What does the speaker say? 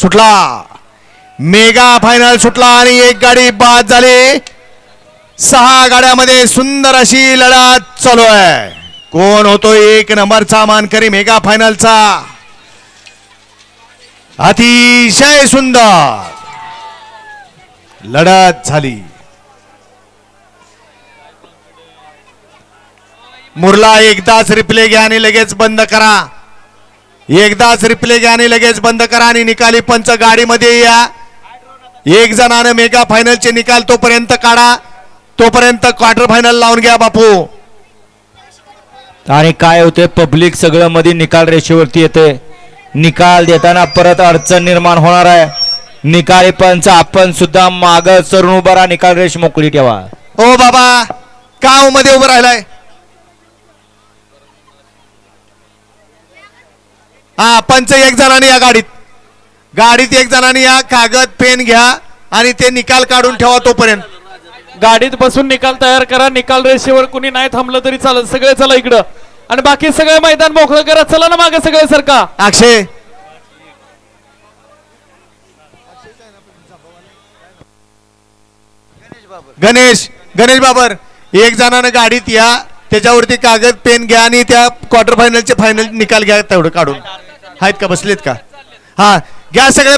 सुटला. Mega final सुटला आणि एक गाडी बाद झाली. सहा गाड्यामध्ये सुंदर अशी लढत चालू आहे. कोण होतो एक नंबरचा मानकरी मेगा फायनलचा अतिशय सुंदर. लढत झाली. मुरला एकदाच रिप्ले घ्या आणि लगेच बंद करा. एकदाच रिप्ले घ्या आणि लगेच बंद करा आणि निकाली पंच गाडीमध्ये या. एक जणानं मेगा फायनलचे निकाल तोपर्यंत काढा. तोपर्यंत क्वार्टर फायनल लावून घ्या बापू. आणि काय होते? पब्लिक सगळं मध्ये निकाल रेषेवरती येते. निकाल देताना परत अडचण निर्माण होणार आहे. निकाली पंच आपण सुद्धा माग सरून उभा निकाल रेष मोकळी ठेवा. ओ बाबा कावमध्ये उभं राहिलाय? हा पंच एक जणांनी या गाडीत. गाडीत एक जणांनी या कागद पेन घ्या आणि ते निकाल काढून ठेवा तोपर्यंत. गाडीत बसून निकाल तयार करा निकाल रेषेवर कुणी नाही थांबलं तरी चालत सगळे चला इकडं. आणि बाकी सगळे मैदान मोकळं करा. चला ना मागे सगळे सरका. अक्षय. गणेश गणेश बाबर एक जणानं गाडीत या त्याच्यावरती कागद पेन घ्या आणि त्या क्वार्टर फायनलचे फायनल निकाल घ्या तेवढं काढून. आहेत का? बसलेत का? हा घ्या सगळे